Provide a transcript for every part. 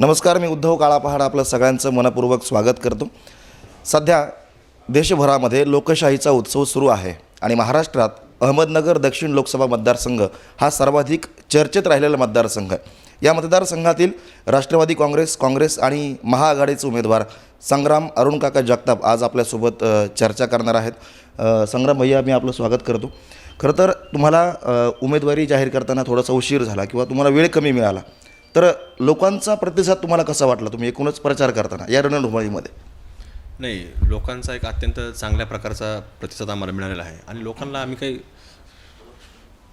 नमस्कार मी उद्धव काळापहाड आपलं सगळ्यांचं मनपूर्वक स्वागत करतो. सध्या देशभरामध्ये लोकशाहीचा उत्सव सुरू आहे आणि महाराष्ट्रात अहमदनगर दक्षिण लोकसभा मतदारसंघ हा सर्वाधिक चर्चेत राहिलेला मतदारसंघ आहे. या मतदारसंघातील राष्ट्रवादी काँग्रेस काँग्रेस आणि महाआघाडीचे उमेदवार संग्राम अरुण काका जगताप आज आपल्यासोबत चर्चा करणार आहेत. संग्राम भैया मी आपलं स्वागत करतो. खरं तर तुम्हाला उमेदवारी जाहीर करताना थोडासा उशीर झाला किंवा तुम्हाला वेळ कमी मिळाला. तर लोकांचा प्रतिसाद तुम्हाला कसा वाटला? तुम्ही एकूणच प्रचार करताना या रणधुमाळीमध्ये नाही लोकांचा एक अत्यंत चांगल्या प्रकारचा प्रतिसाद आम्हाला मिळालेला आहे. आणि लोकांना आम्ही काही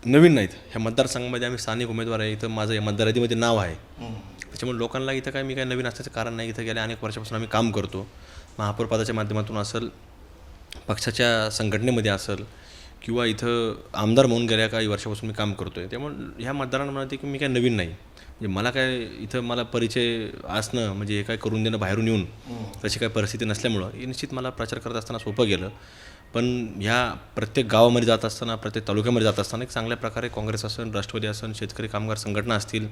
नवीन नाहीत. ह्या मतदारसंघामध्ये आम्ही स्थानिक उमेदवार आहे. इथं माझं या मतदार यादीमध्ये नाव आहे. त्याच्यामुळे लोकांना इथं काय मी काही नवीन असण्याचं कारण नाही. इथं गेल्या अनेक वर्षापासून आम्ही काम करतो. महापौर पदाच्या माध्यमातून असेल पक्षाच्या संघटनेमध्ये असेल किंवा इथं आमदार म्हणून गेल्या काही वर्षापासून मी काम करतो आहे त्यामुळे ह्या मतदारांना म्हणते की मी काही नवीन नाही. म्हणजे मला काय इथं मला परिचय असणं म्हणजे हे काय करून देणं बाहेरून येऊन तशी काही परिस्थिती नसल्यामुळं हे निश्चित मला प्रचार करत असताना सोपं गेलं. पण ह्या प्रत्येक गावामध्ये जात असताना प्रत्येक तालुक्यामध्ये जात असताना एक चांगल्या प्रकारे काँग्रेस असेल राष्ट्रवादी असेल शेतकरी कामगार संघटना असतील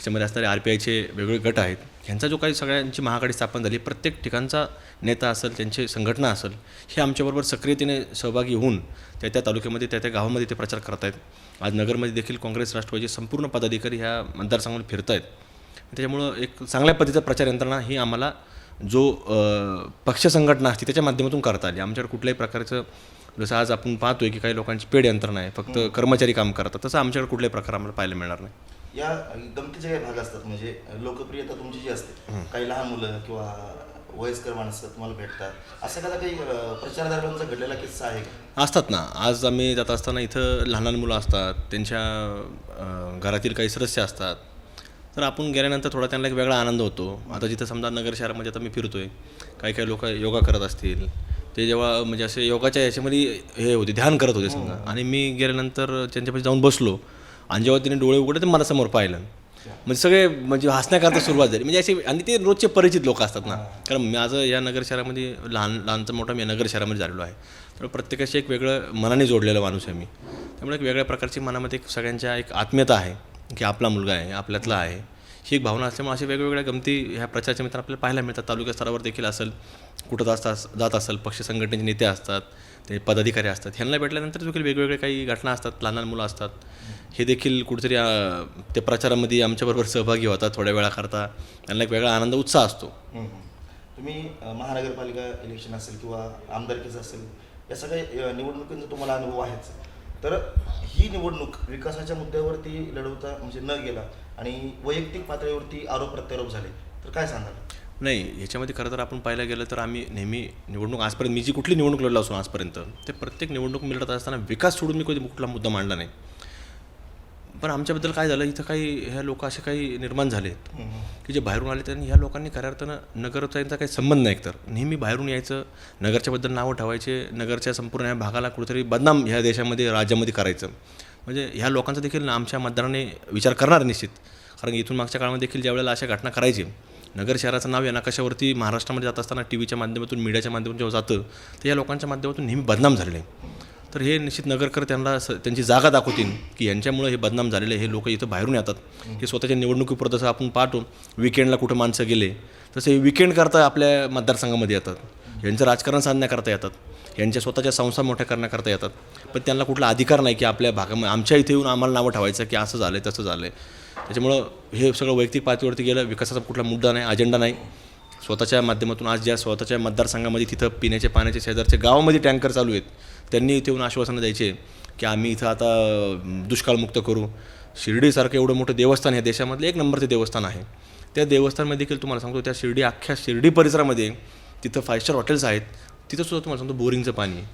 त्याच्यामध्ये असणारे आर पी आयचे वेगवेगळे गट आहेत. ह्यांचा जो काही सगळ्यांची महाआघाडी स्थापन झाली प्रत्येक ठिकाणचा नेता असेल त्यांची संघटना असेल हे आमच्याबरोबर सक्रियतेने सहभागी होऊन त्या त्या तालुक्यामध्ये त्या त्या गावामध्ये ते प्रचार करत आहेत. आज नगरमध्ये देखील काँग्रेस राष्ट्रवादीचे संपूर्ण पदाधिकारी ह्या मतदारसंघामध्ये फिरत आहेत. त्याच्यामुळं एक चांगल्या पद्धतीचा प्रचार यंत्रणा ही आम्हाला जो पक्ष संघटना असते त्याच्या माध्यमातून करता आली. आमच्याकडे कुठल्याही प्रकारचं जसं आज आपण पाहतोय की काही लोकांची पेड यंत्रणा आहे फक्त कर्मचारी काम करतात तसं आमच्याकडे कुठल्याही प्रकार आम्हाला पाहायला मिळणार नाही. या गमतीचे काही भाग असतात. म्हणजे लोकप्रियता तुमची जी असते. काही लहान मुलं किंवा वयस्कर माणसं तुम्हाला भेटतात. असं एखादा काही अ, प्रचारादरम्यानचा घडलेला किस्सा आहे का? असतात ना. आज आम्ही जात असताना इथं लहान लहान मुलं असतात. त्यांच्या घरातील काही सदस्य असतात. तर आपण गेल्यानंतर थोडा त्यांना एक वेगळा आनंद होतो. आता जिथं समजा नगर शहरामध्ये आता मी फिरतोय. काही काही लोक योगा करत असतील. ते जेव्हा म्हणजे असे योगाच्या याच्यामध्ये हे होते ध्यान करत होते समजा. आणि मी गेल्यानंतर त्यांच्यापाशी जाऊन बसलो. आणि जेव्हा त्यांनी डोळे उघडले तर मला समोर पाहिलं. म्हणजे सगळे म्हणजे हसण्याकरता सुरुवात झाली. म्हणजे असे आणि ते रोजचे परिचित लोक असतात ना. कारण माझं या नगर शहरामध्ये लहान लहानचं मोठं मी या नगर शहरामध्ये झालेलो आहे. तर प्रत्येकाशी एक वेगळं मनाने जोडलेलं माणूस आहे मी. त्यामुळे एक वेगळ्या प्रकारची मनामध्ये एक सगळ्यांच्या एक आत्मीयता आहे की आपला मुलगा आहे आपल्यातला आहे. ही एक भावना असल्यामुळे अशा वेगवेगळ्या गमती ह्या प्रचाराच्या मित्र आपल्याला पाहायला मिळतात. तालुका स्तरावर देखील असेल कुठं जात अस- जात असेल पक्ष संघटनेचे नेते असतात ते पदाधिकारी असतात ह्यांना भेटल्यानंतर देखील वेगवेगळ्या काही घटना असतात लहान लहान मुलं असतात. हे देखील कुठेतरी त्या प्रचारामध्ये आमच्याबरोबर सहभागी होतात थोड्या वेळाकरता त्यांना एक वेगळा आनंद उत्साह असतो. तुम्ही महानगरपालिका इलेक्शन असेल किंवा आमदारकीचं असेल या सगळ्या निवडणुकींचा तुम्हाला अनुभव आहेच. तर ही निवडणूक विकासाच्या मुद्द्यावरती लढवता म्हणजे न गेला आणि वैयक्तिक पातळीवरती आरोप प्रत्यारोप झाले. तर काय सांगाल? नाही ह्याच्यामध्ये खरं तर आपण पाहायला गेलं तर आम्ही नेहमी निवडणूक आजपर्यंत मी जी कुठली निवडणूक लढलो असून आजपर्यंत ते प्रत्येक निवडणूक मी लढत असताना विकास सोडून मी कधी कुठला मुद्दा मांडला नाही. पण आमच्याबद्दल काय झालं? इथं काही ह्या लोक असे काही निर्माण झालेत. की जे बाहेरून आले त्यांनी ह्या लोकांनी खऱ्या अर्थानं नगरचा यांचा काही संबंध नाही तर नेहमी बाहेरून यायचं नगरच्याबद्दल नावं ठेवायचे नगरच्या संपूर्ण ह्या भागाला कुठेतरी बदनाम ह्या देशामध्ये राज्यामध्ये करायचं. म्हणजे ह्या लोकांचा देखील आमच्या मतदाराने विचार करणार निश्चित. कारण इथून मागच्या काळामध्ये देखील ज्यावेळेला अशा घटना करायची नगर शहराचं नाव या नकाशावरती महाराष्ट्रामध्ये जात असताना टी व्हीच्या माध्यमातून मीडियाच्या माध्यमातून जेव्हा जातं तर या लोकांच्या माध्यमातून नेहमी बदनाम झालेले. तर हे निश्चित नगरकर त्यांना स त्यांची जागा दाखवतील की यांच्यामुळे हे बदनाम झालेले हे लोक इथं बाहेरून येतात. हे स्वतःच्या निवडणुकीपुरतं जसं आपण पाहतो विकेंडला कुठं माणसं गेले तसे विकेंड करता आपल्या मतदारसंघामध्ये येतात. यांचं राजकारण साधण्याकरता येतात. यांच्या स्वतःच्या संस्था मोठ्या करण्याकरता येतात. पण त्यांना कुठला अधिकार नाही की आपल्या भागामध्ये आमच्या इथे येऊन आम्हाला नावं ठेवायचं की असं झालं तसं झालं त्याच्यामुळं हे सगळं वैयक्तिक पातळीवरती गेलं विकासाचा कुठला मुद्दा नाही अजेंडा नाही. स्वतःच्या माध्यमातून आज ज्या स्वतःच्या मतदारसंघामध्ये तिथं पिण्याच्या पाण्याचे शेजारचे गावामध्ये टँकर चालू आहेत त्यांनी इथे येऊन आश्वासनं द्यायचे की आम्ही इथं आता दुष्काळमुक्त करू. शिर्डीसारखं एवढं मोठं देवस्थान हे देशामधलं एक नंबरचं देवस्थान आहे. त्या देवस्थानमध्ये देखील तुम्हाला सांगतो त्या शिर्डी अख्ख्या शिर्डी परिसरामध्ये तिथं फाईव्ह स्टार हॉटेल्स आहेत. तिथं सुद्धा तुम्हाला सांगतो बोरिंगचं पाणी आहे.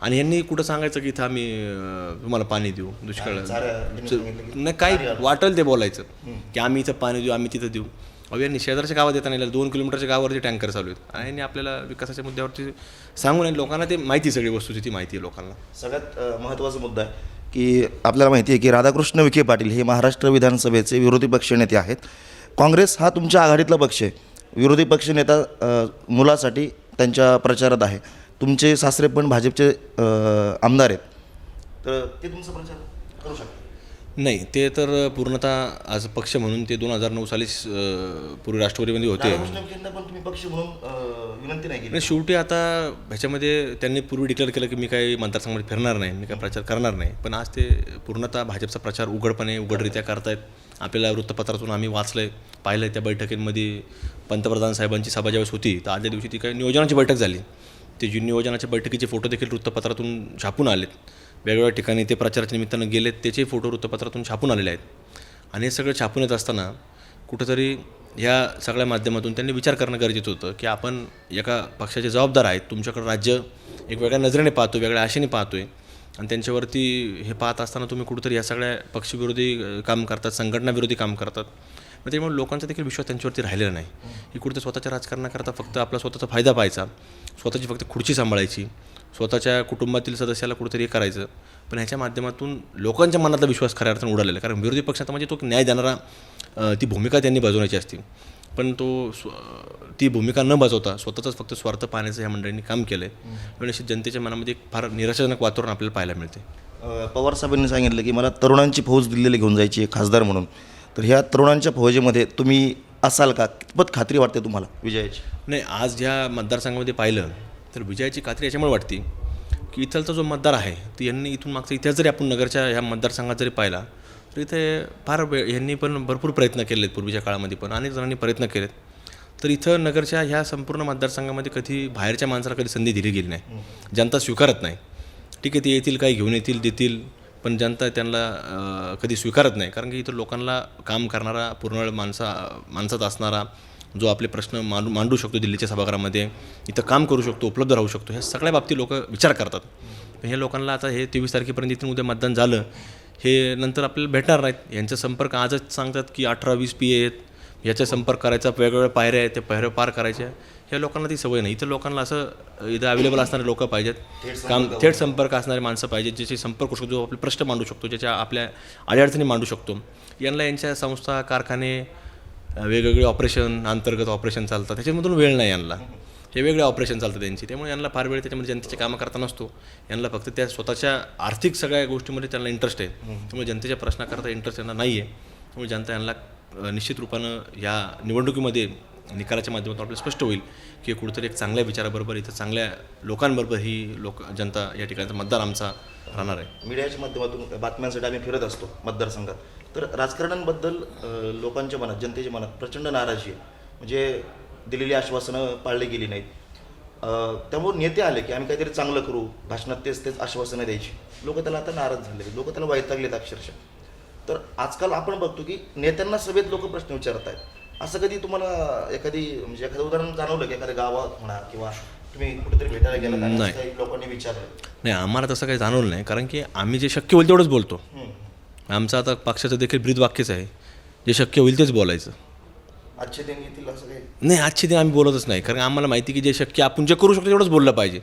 आणि यांनी कुठं सांगायचं की इथं आम्ही तुम्हाला पाणी देऊ दुष्काळ नाही काय वाटेल ते बोलायचं. की आम्ही इथं पाणी देऊ आम्ही तिथं देऊ. अहो यांनी शेजारच्या गावात येताना येईल दोन किलोमीटरच्या गावावरती टँकर चालू आहेत. आणि यांनी आपल्याला विकासाच्या मुद्द्यावरती सांगून आणि लोकांना ते माहिती सगळी वस्तूची माहिती आहे लोकांना. सगळ्यात महत्त्वाचा मुद्दा आहे की आपल्याला माहिती आहे की राधाकृष्ण विखे पाटील हे महाराष्ट्र विधानसभेचे विरोधी पक्षनेते आहेत. काँग्रेस हा तुमच्या आघाडीतला पक्ष आहे. विरोधी पक्षनेता मुलासाठी त्यांच्या प्रचारात आहे. तुमचे सासरे पण भाजपचे आमदार आहेत. तर ते तुमचा प्रचार करू शकता. नाही ते तर पूर्णतः आज पक्ष म्हणून ते दोन हजार नऊ साली पूर्वी राष्ट्रवादीमध्ये होते. नाही शेवटी आता ह्याच्यामध्ये त्यांनी पूर्वी डिक्लेअर केलं की मी काही मतदारसंघामध्ये फिरणार नाही मी काय प्रचार करणार नाही. पण आज ते पूर्णतः भाजपचा प्रचार उघडपणे उघडरित्या करतायत. आपल्याला वृत्तपत्रातून आम्ही वाचलं आहे पाहिलं त्या बैठकींमध्ये पंतप्रधान साहेबांची सभा ज्यावेळेस होती तर आदल्या दिवशी ती काही नियोजनाची बैठक झाली. ते जी नियोजनाच्या बैठकीचे फोटो देखील वृत्तपत्रातून छापून आलेत. वेगवेगळ्या ठिकाणी ते प्रचाराच्या निमित्तानं गेलेत त्याचे फोटो वृत्तपत्रातून छापून आलेले आहेत. आणि हे सगळं छापून येत असताना कुठंतरी ह्या सगळ्या माध्यमातून त्यांनी विचार करणं गरजेचं होतं की आपण एका पक्षाचे जबाबदार आहेत तुमच्याकडं राज्य एक वेगळ्या नजरेने पाहतो वेगळ्या आशेने पाहतो आहे आणि त्यांच्यावरती हे पाहत असताना तुम्ही कुठंतरी या सगळ्या पक्षविरोधी काम करतात संघटनाविरोधी काम करतात. मग त्यामुळे लोकांचा देखील विश्वास त्यांच्यावरती राहिलेला नाही. हे कुठं स्वतःच्या राजकारणाकरता फक्त आपला स्वतःचा फायदा पाहायचा स्वतःची फक्त खुर्ची सांभाळायची स्वतःच्या कुटुंबातील सदस्याला कुठेतरी करायचं. पण ह्याच्या माध्यमातून लोकांच्या मनातला विश्वास खऱ्या अर्थानं उडालेला आहे. कारण विरोधी पक्षात म्हणजे तो न्याय देणारा ती भूमिका त्यांनी बजावण्याची असते. पण तो स्व ती भूमिका न बजावता स्वतःचाच फक्त स्वार्थ पाहण्याचं ह्या मंडळींनी काम केलं आहे पण निश्चित जनतेच्या मनामध्ये एक फार निराशाजनक वातावरण आपल्याला पाहायला मिळते पवार साहेबांनी सांगितलं की मला तरुणांची फौज दिल्लीला घेऊन जायची आहे खासदार म्हणून. तर ह्या तरुणांच्या फौजेमध्ये तुम्ही असाल का? कितपत खात्री वाटते तुम्हाला विजयाची? नाही आज ज्या मतदारसंघामध्ये पाहिलं तर विजयाची खात्री याच्यामुळे वाटते की इथलचा जो मतदार आहे तो यांनी इथून मागचा इतिहास जरी आपण नगरच्या ह्या मतदारसंघात जरी पाहिला तर इथे फार यांनी पण भरपूर प्रयत्न केले आहेत पूर्वीच्या काळामध्ये पण अनेक जणांनी प्रयत्न केलेत. तर इथं नगरच्या ह्या संपूर्ण मतदारसंघामध्ये कधी बाहेरच्या माणसाला कधी संधी दिली गेली नाही. जनता स्वीकारत नाही. ठीक आहे ते येतील काही घेऊन येतील देतील पण जनता त्यांना कधी स्वीकारत नाही. कारण की इथं लोकांना काम करणारा पूर्ण वेळ माणसा माणसात असणारा जो आपले प्रश्न मांडू मांडू शकतो दिल्लीच्या सभागृहामध्ये इथं काम करू शकतो उपलब्ध राहू शकतो ह्या सगळ्या बाबतीत लोक विचार करतात. पण हे लोकांना आता हे तेवीस तारखेपर्यंत इथून उद्या मतदान झालं हे नंतर आपल्याला भेटणार नाहीत. यांचा संपर्क आजच सांगतात की अठरा वीस पी आहेत. याचा संपर्क करायचा वेगवेगळ्या पायऱ्या आहेत त्या पायऱ्या पार करायच्या. ह्या लोकांना ती सवय नाही. इथं लोकांना असं इथं अवेलेबल असणारे लोक पाहिजेत. काम थेट संपर्क असणारे माणसं पाहिजेत ज्याचे संपर्क करू शकतो जो आपले प्रश्न मांडू शकतो ज्याच्या आपल्या अडीअडचणी मांडू शकतो. यांना यांच्या संस्था कारखाने वेगवेगळे ऑपरेशन अंतर्गत ऑपरेशन चालतात. त्याच्यामधून वेळ नाही यांना. हे वेगळे ऑपरेशन चालतं त्यांची. त्यामुळे यांना फार वेळ त्याच्यामध्ये जनतेचे कामं करता नसतो. यांना फक्त त्या स्वतःच्या आर्थिक सगळ्या गोष्टीमध्ये त्यांना इंटरेस्ट आहे. त्यामुळे जनतेच्या प्रश्नाकरता इंटरेस्ट यांना नाही आहे त्यामुळे जनता यांना निश्चित रूपानं या निवडणुकीमध्ये निकालाच्या माध्यमातून आपल्याला स्पष्ट होईल की कुठेतरी एक चांगल्या विचाराबरोबर इथं चांगल्या लोकांबरोबर ही लोक जनता या ठिकाणचा मतदार आमचा राहणार आहे. मीडियाच्या माध्यमातून बातम्यांसाठी आम्ही फिरत असतो मतदारसंघात. तर राजकारण्यांबद्दल अ, लोकांच्या मनात जनतेच्या मनात प्रचंड नाराजी आहे. म्हणजे दिलेली आश्वासनं पाळली गेली नाहीत. त्यामुळे नेते आले की आम्ही काहीतरी चांगलं करू. भाषणात तेच तेच आश्वासनं द्यायची. लोक त्याला आता नाराज झाले लोक त्याला वैतागलेत अक्षरशः. तर आजकाल आपण बघतो की नेत्यांना सभेत लोक प्रश्न विचारत आहेत असं कधी तुम्हाला एखादी म्हणजे एखादं उदाहरण जाणवलं की एखाद्या गावात म्हणा किंवा तुम्ही कुठेतरी भेटायला गेला नाही. लोकांनी विचारलं? नाही आम्हाला तसं काही जाणवलं नाही. कारण की आम्ही जे शक्य होईल तेवढंच बोलतो. आमचं आता पक्षाचं देखील ब्रीद वाक्यच आहे. जे शक्य होईल तेच बोलायचं. आजचे दिन येतील असं काही? नाही आजची दिन आम्ही बोलतच नाही. कारण आम्हाला माहिती की जे शक्य आपण जे करू शकतो तेवढंच बोललं पाहिजे.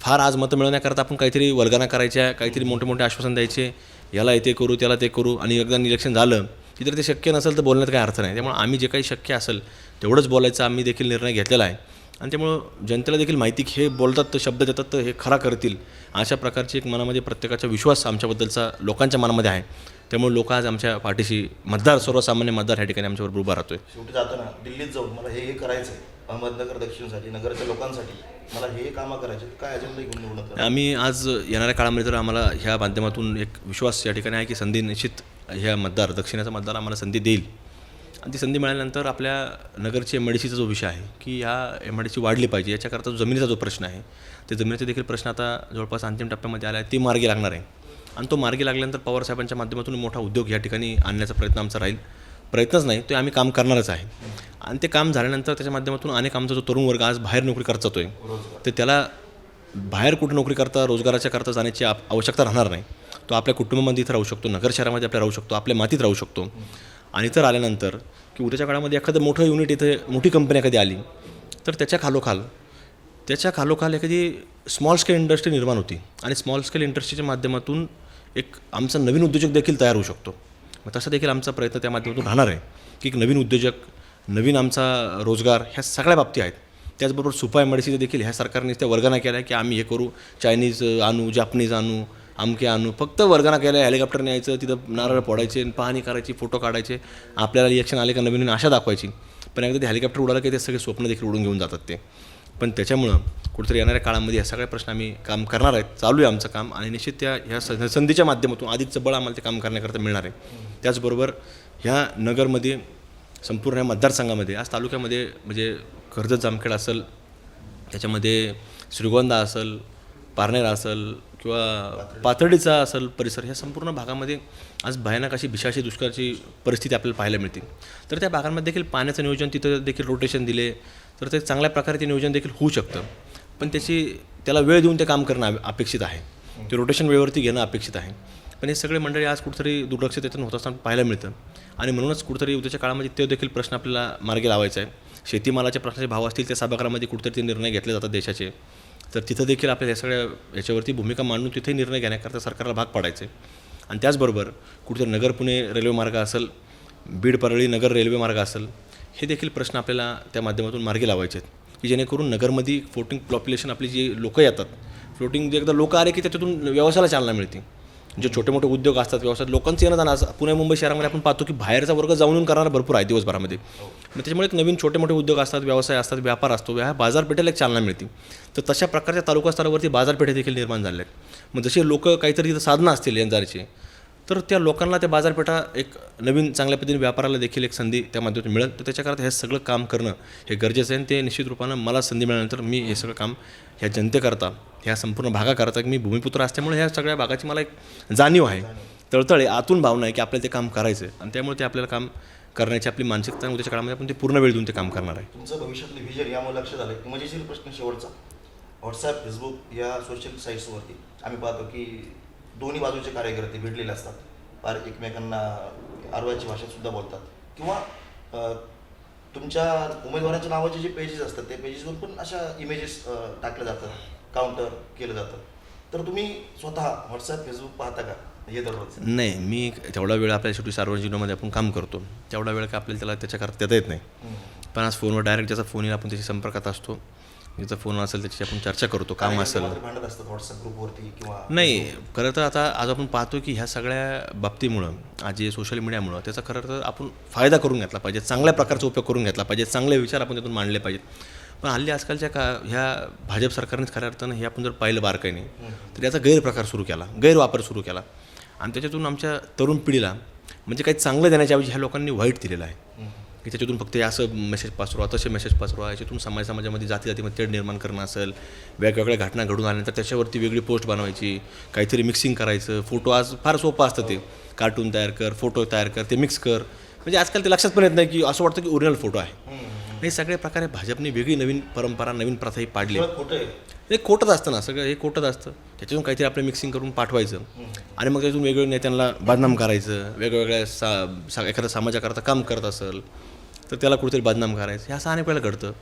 फार आज मतं मिळवण्याकरता आपण काहीतरी वल्गना करायच्या काहीतरी मोठे मोठे आश्वासन द्यायचे. याला ते करू त्याला ते करू आणि एकदा इलेक्शन झालं की जर ते शक्य नसेल तर बोलण्यात काही अर्थ नाही. त्यामुळे आम्ही जे काही शक्य असेल तेवढंच बोलायचं आम्ही देखील निर्णय घेतलेला आहे. आणि त्यामुळं जनतेला देखील माहिती की हे बोलतात तर शब्द देतात तर हे खरा करतील अशा प्रकारची एक मनामध्ये प्रत्येकाचा विश्वास आमच्याबद्दलचा लोकांच्या मनामध्ये आहे. त्यामुळे लोक आज आमच्या पाठीशी मतदार सर्वसामान्य मतदार ह्या ठिकाणी आमच्याबरोबर उभा राहतोय. शेवटी जाताना दिल्लीत जाऊन मला हे हे करायचं आहे अहमदनगर दक्षिणसाठी नगरच्या लोकांसाठी. मला हे कामं करायचे काय अजेंडा घेऊन निवडणूक करा आम्ही आज येणाऱ्या काळामध्ये तर आम्हाला ह्या माध्यमातून एक विश्वास या ठिकाणी आहे की संधी निश्चित ह्या मतदार दक्षिणेचा मतदार आम्हाला संधी देईल. आणि ती संधी मिळाल्यानंतर आपल्या नगरची एम जो विषय आहे की ह्या एम वाढली पाहिजे. याच्याकरता जो जमिनीचा जो प्रश्न आहे ते जमिनीचे देखील प्रश्न आता जवळपास अंतिम टप्प्यामध्ये आला आहे ती मार्गी लागणार आहे. आणि तो मार्गी लागल्यानंतर पवारसाहेबांच्या माध्यमातून मोठा उद्योग या ठिकाणी आणण्याचा प्रयत्न आमचा राहील. प्रयत्नच नाही ते आम्ही काम करणारच आहे. आणि ते काम झाल्यानंतर त्याच्या माध्यमातून अनेक आमचा जो तरुण वर्ग आज बाहेर नोकरी करत आहे तर त्याला बाहेर कुठे नोकरी करता रोजगाराच्या करता जाण्याची आप आवश्यकता राहणार नाही. तो आपल्या कुटुंबामध्ये इथं राहू शकतो नगर शहरामध्ये आपल्या राहू शकतो आपल्या मातीत राहू शकतो. आणि इथं आल्यानंतर की उद्याच्या काळामध्ये एखादं मोठं युनिट इथे मोठी कंपनी एखादी आली तर त्याच्या खालोखाल त्याच्या खालोखाल एखादी स्मॉल स्केल इंडस्ट्री निर्माण होती. आणि स्मॉल स्केल इंडस्ट्रीच्या माध्यमातून एक आमचा नवीन उद्योजक देखील तयार होऊ शकतो. मग तसा देखील आमचा प्रयत्न त्या माध्यमातून राहणार आहे की एक नवीन उद्योजक नवीन आमचा रोजगार ह्या सगळ्या बाबती आहेत. त्याचबरोबर सुपा एम देखील ह्या सरकारने त्या वर्गाने केला आहे की आम्ही हे करू चायनीज आणू जापनीज आणू अमके आणू फक्त वर्गाना केलं हेलिकॉप्टरने यायचं तिथं नारळ फोडायचे पाहणी करायची फोटो काढायचे आपल्याला रिएक्शन आले का नवीन नवीन आशा दाखवायची. पण एकदा ते हेलिकॉप्टर उडालं की ते सगळे स्वप्न देखील उडून घेऊन जातात ते. पण त्याच्यामुळं कुठेतरी येणाऱ्या काळामध्ये या सगळ्या प्रश्न आम्ही काम करणार आहेत. चालू आहे आमचं काम आणि निश्चित त्या ह्या संधीच्या माध्यमातून आधीच बळ आम्हाला ते काम करण्याकरता मिळणार आहे. त्याचबरोबर ह्या नगरमध्ये संपूर्ण ह्या मतदारसंघामध्ये आज तालुक्यामध्ये म्हणजे कर्जत जामखेड असेल त्याच्यामध्ये श्रीगोंदा असेल पारनेर असेल किंवा पाथर्डीचा असेल परिसर ह्या संपूर्ण भागामध्ये आज भयानक अशी भिशाशी दुष्काळाची परिस्थिती आपल्याला पाहायला मिळते. तर त्या भागांमध्ये देखील पाण्याचं नियोजन तिथं देखील रोटेशन दिले तर ते चांगल्या प्रकारे ते नियोजन देखील होऊ शकतं. पण त्याची त्याला वेळ देऊन ते काम करणं अपेक्षित आहे. ते रोटेशन वेळेवरती घेणं अपेक्षित आहे. पण हे सगळे मंडळी आज कुठेतरी दुर्लक्ष यातून होत असताना पाहायला मिळतं. आणि म्हणूनच कुठेतरी उद्याच्या काळामध्ये ते देखील प्रश्न आपल्याला मार्गी लावायचा आहे शेतीमालाच्या प्रश्नाचे भाव असतील त्या सभागृहामध्ये कुठेतरी ते निर्णय घेतले जातात देशाचे. तर तिथं देखील आपल्या या सगळ्या याच्यावरती भूमिका मांडून तिथेही निर्णय घेण्याकरता सरकारला भाग पाडायचे. आणि त्याचबरोबर कुठेतरी नगर पुणे रेल्वे मार्ग असेल बीड परळी नगर रेल्वे मार्ग असेल हे देखील प्रश्न आपल्याला त्या माध्यमातून मार्गी लावायचे आहेत की जेणेकरून नगरमध्ये फ्लोटिंग पॉप्युलेशन आपली जी लोकं येतात फ्लोटिंग जे एकदा लोकं आले की त्याच्यातून व्यवसायाला चालना मिळते. जे छोटे मोठे उद्योग असतात व्यवसायात लोकांचं येणं जाणं असं पुणे मुंबई शहरामध्ये आपण पाहतो की बाहेरचा वर्ग जाऊन येऊन करणारा भरपूर आहे दिवसभरामध्ये. मग त्याच्यामुळे एक नवीन छोटे मोठे उद्योग असतात व्यवसाय असतात व्यापार असतो ह्या बाजारपेठेला एक चालना मिळते. तर तशा प्रकारच्या तालुका स्तरावरती बाजारपेठे देखील निर्माण झाल्या आहेत. मग जसे लोक काहीतरी इथं साधनं असतील यंत्राची तर त्या लोकांना त्या बाजारपेठा एक नवीन चांगल्या पद्धतीने व्यापाराला देखील एक संधी त्या माध्यमातून मिळेल. तर त्याच्याकरता हे सगळं काम करणं हे गरजेचं आहे. आणि ते निश्चित रूपानं मला संधी मिळाल्यानंतर मी हे सगळं काम ह्या जनतेकरता ह्या संपूर्ण भागाकरता मी भूमिपुत्र असल्यामुळे ह्या सगळ्या भागाची मला एक जाणीव आहे. तळतळे आतून भावना आहे की आपल्याला ते काम करायचं आहे आणि त्यामुळे ते आपल्याला काम करण्याची आपली मानसिकता आणि उद्याच्या काळामध्ये आपण ते पूर्ण वेळ देऊन ते काम करणार आहे. तुमचं भविष्यातले व्हिजन यामुळे लक्षात आलं मजेशीर प्रश्न शेवटचा. व्हॉट्सॲप फेसबुक या सोशल साईट्सवरती आम्ही पाहतो की दोन्ही बाजूचे कार्यकर्ते भिडलेले असतात. फार एकमेकांना आरवाची भाषेतसुद्धा बोलतात. किंवा तुमच्या उमेदवाराच्या नावाचे जे पेजेस असतात त्या पेजेसवर पण अशा इमेजेस टाकल्या जातात. काउंटर केलं जातं. तर तुम्ही स्वतः व्हॉट्सॲप फेसबुक पाहता का? हे दररोज. नाही मी तेवढा वेळ आपल्या शेवटी सार्वजनिक जीवनामध्ये आपण काम करतो. तेवढा वेळ काय आपल्याला त्याला त्याच्याकरता देता येत नाही. पण आज फोनवर डायरेक्ट ज्याचा फोन येईल आपण त्याच्या संपर्कात असतो. ज्याचा फोन असेल त्याची आपण चर्चा करतो काम असेल. नाही खरं तर आता आज आपण पाहतो की ह्या सगळ्या बाबतीमुळं आज जे सोशल मीडियामुळं त्याचा खरं तर आपण फायदा करून घेतला पाहिजे चांगल्या प्रकारचा उपयोग करून घेतला पाहिजे चांगले विचार आपण त्यातून मांडले पाहिजेत. पण हल्ली आजकालच्या का ह्या भाजप सरकारनेच खऱ्या अर्थानं हे आपण जर पाहिलं बारकाईने तर याचा गैरप्रकार सुरू केला गैरवापर सुरू केला. आणि त्याच्यातून आमच्या तरुण पिढीला म्हणजे काही चांगलं देण्याच्या ऐवजी ह्या लोकांनी वाईट दिलेलं आहे. की त्याच्यातून फक्त हे असं मेसेज पासरवा तसे मेसेज पासरवा याच्यातून समाज समाजामध्ये जाती जातीमध्ये तेढ निर्माण करणं असेल वेगवेगळ्या घटना घडून आल्यानंतर त्याच्यावरती वेगळी पोस्ट बनवायची काहीतरी मिक्सिंग करायचं. फोटो आज फार सोपं असतं ते. कार्टून तयार कर फोटो तयार कर ते मिक्स कर. म्हणजे आजकाल ते लक्षात पण येत नाही की असं वाटतं की ओरिजिनल फोटो आहे. हे सगळ्या प्रकारे भाजपने वेगळी नवीन परंपरा नवीन प्रथा ही पाडली. हे कोटत असतं ना सगळं हे खोटच असतं. त्याच्यातून काहीतरी आपलं मिक्सिंग करून पाठवायचं. आणि मग त्यातून वेगवेगळ्या नेत्यांना बदनाम करायचं वेगवेगळ्या सा सा एखाद्या समाजाकरता काम करत असेल तर त्याला कुठेतरी बदनाम करायचं. हे असं अनेक वेळेला घडतं.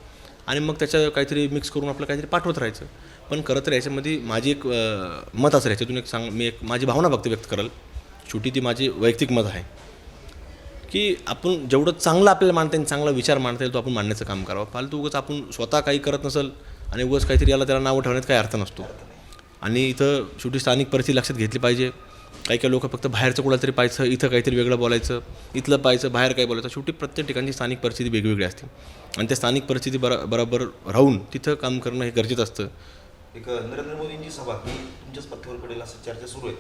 आणि मग त्याच्या काहीतरी मिक्स करून आपलं काहीतरी पाठवत राहायचं. पण खरं तर याच्यामध्ये माझी एक मत असेल याच्यातून एक सांग मी एक माझी भावना फक्त व्यक्त करेल. शेवटी ती माझी वैयक्तिक मत आहे. की आपण जेवढं चांगलं आपल्याला मांडता येईल चांगला विचार मांडता येईल तो आपण मांडण्याचं काम करावं. फालतू उगाच आपण स्वतः काही करत नसेल आणि उगाच काहीतरी याला त्याला नावं ठेवण्यात काही अर्थ नसतो. आणि इथं शेवटी स्थानिक परिस्थिती लक्षात घेतली पाहिजे. काही काही लोक फक्त बाहेरचं कुणाला तरी पाहायचं इथं काहीतरी वेगळं बोलायचं इथलं पाहायचं बाहेर काय बोलायचं. शेवटी प्रत्येक ठिकाणची स्थानिक परिस्थिती वेगवेगळी असते. आणि त्या स्थानिक परिस्थिती बरा बरोबर राहून तिथं काम करणं हे गरजेचं असतं. एक नरेंद्र मोदींची सभा ही तुमच्याच पथ्यावर पडेल असं चर्चा सुरू आहे.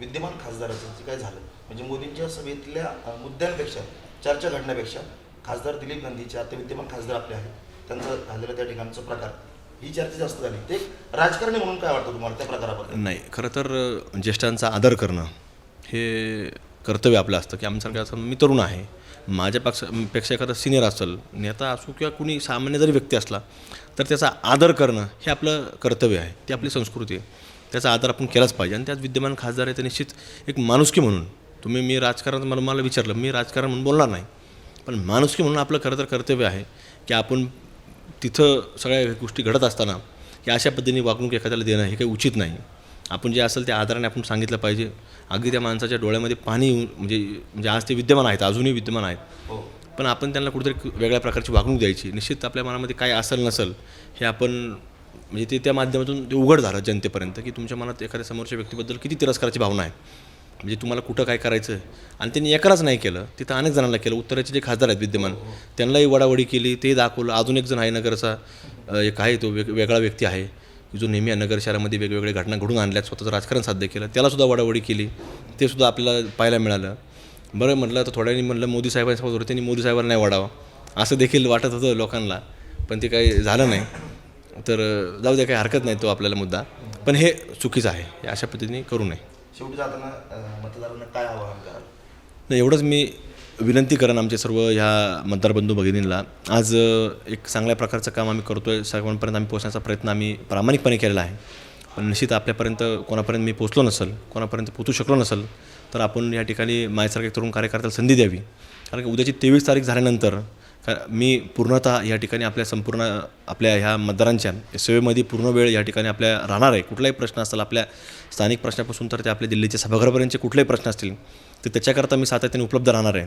विद्यमान खासदाराचं काय झालं? म्हणजे मोदींच्या सभेतल्या मुद्द्यांपेक्षा चर्चा घडण्यापेक्षा खासदार दिलीप गांधीचे आता विद्यमान खासदार आपले आहेत. त्यांचं झालेलं त्या ठिकाणचा प्रकार. ही चर्चा जास्त झाली. ते राजकारणी म्हणून काय वाटतं तुम्हाला त्या प्रकाराबद्दल? नाही खरं तर ज्येष्ठांचा आदर करणं हे कर्तव्य आपलं असतं की आमच्यासारखं असं मी तरुण आहे. माझ्या पक्षपेक्षा एखादा सिनियर असेल नेता असो किंवा कुणी सामान्य जरी व्यक्ती असला तर त्याचा आदर करणं हे आपलं कर्तव्य आहे. ती आपली संस्कृती आहे. त्याचा आदर आपण केलाच पाहिजे. आणि त्यात विद्यमान खासदार आहे ते निश्चित एक माणुसकी म्हणून. तुम्ही मी राजकारणात मला मला विचारलं मी राजकारण म्हणून बोलणार नाही. पण माणुसकी म्हणून आपलं खरं तर कर्तव्य आहे की आपण तिथं सगळ्या गोष्टी घडत असताना की अशा पद्धतीने वागणूक एखाद्याला देणं हे काही उचित नाही. आपण जे असेल त्या आधाराने आपण सांगितलं पाहिजे. अगदी त्या माणसाच्या डोळ्यामध्ये पाणी येऊन म्हणजे म्हणजे आज ते विद्यमान आहेत अजूनही विद्यमान आहेत. हो. पण आपण त्यांना कुठेतरी वेगळ्या प्रकारची वागणूक द्यायची. निश्चित आपल्या मनामध्ये काय असेल नसेल हे आपण म्हणजे ते त्या माध्यमातून ते उघड झालं जनतेपर्यंत की तुमच्या मनात एखाद्या समोरच्या व्यक्तीबद्दल किती तिरस्काराची भावना आहे. म्हणजे तुम्हाला कुठं काय करायचं? आहे आणि त्यांनी एकालाच नाही केलं. तिथं अनेक जणांना केलं. उत्तराचे जे खासदार आहेत विद्यमान त्यांनाही वडावडी केली. ते दाखवलं. अजून एक जण आहे नगरचा एक आहे तो वेग वेगळा व्यक्ती आहे. जो नेहमी नगर शहरामध्ये वेगवेगळ्या घटना घडून आणल्यात. स्वतःचं राजकारण साध्य केलं. त्यालासुद्धा वडावडी केली. ते सुद्धा आपल्याला पाहायला मिळालं. बरं म्हटलं तर थोड्यानी म्हटलं मोदी साहेबांसोबत होतं. त्यांनी मोदी साहेबांना नाही वाढावं. असं देखील वाटत होतं लोकांना. पण ते काही झालं नाही. तर जाऊ द्या काही हरकत नाही तो आपल्याला मुद्दा. पण हे चुकीचं आहे. हे अशा पद्धतीने करू नये. शेवटी जाताना मतदारांना काय आवाहन कराल? नाही एवढंच मी विनंती करेन आमचे सर्व ह्या मतदार बंधू भगिनींना. आज एक चांगल्या प्रकारचं काम आम्ही करतो आहे सर्वांपर्यंत आम्ही पोहोचण्याचा प्रयत्न आम्ही प्रामाणिकपणे केलेला आहे. पण निश्चित आपल्यापर्यंत कोणापर्यंत मी पोचलो नसेल कोणापर्यंत पोचू शकलो नसेल तर आपण या ठिकाणी माझ्यासारख्या तरुण कार्यकर्त्याला संधी द्यावी. कारण की उद्याची तेवीस तारीख झाल्यानंतर मी पूर्णतः या ठिकाणी आपल्या संपूर्ण आपल्या ह्या मतदारांच्या सेवेमध्ये पूर्ण वेळ या ठिकाणी आपल्या राहणार आहे. कुठलाही प्रश्न असेल आपल्या स्थानिक प्रश्नापासून तर ते आपल्या दिल्लीच्या सभागृहापर्यंतचे कुठलेही प्रश्न असतील तर त्याच्याकरता मी सातत्याने उपलब्ध राहणार आहे.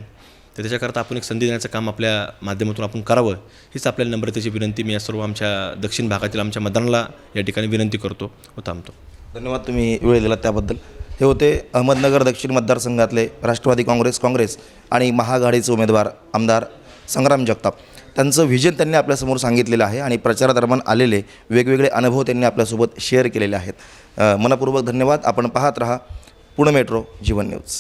तर त्याच्याकरता आपण एक संधी देण्याचं काम आपल्या माध्यमातून आपण करावं हीच आपल्याला नम्रतेची विनंती मी या सर्व आमच्या दक्षिण भागातील आमच्या मतदारांना या ठिकाणी विनंती करतो व थांबतो. धन्यवाद तुम्ही वेळ दिला त्याबद्दल. हे होते अहमदनगर दक्षिण मतदारसंघातले राष्ट्रवादी काँग्रेस काँग्रेस आणि महाआघाडीचे उमेदवार आमदार संग्राम जगताप. त्यांचं व्हिजन त्यांनी आपल्यासमोर सांगितलेलं आहे आणि प्रचारादरम्यान आलेले वेगवेगळे अनुभव त्यांनी आपल्यासोबत शेअर केलेले आहेत. मनपूर्वक धन्यवाद. आपण पाहत रहा पुणे मेट्रो जीवन न्यूज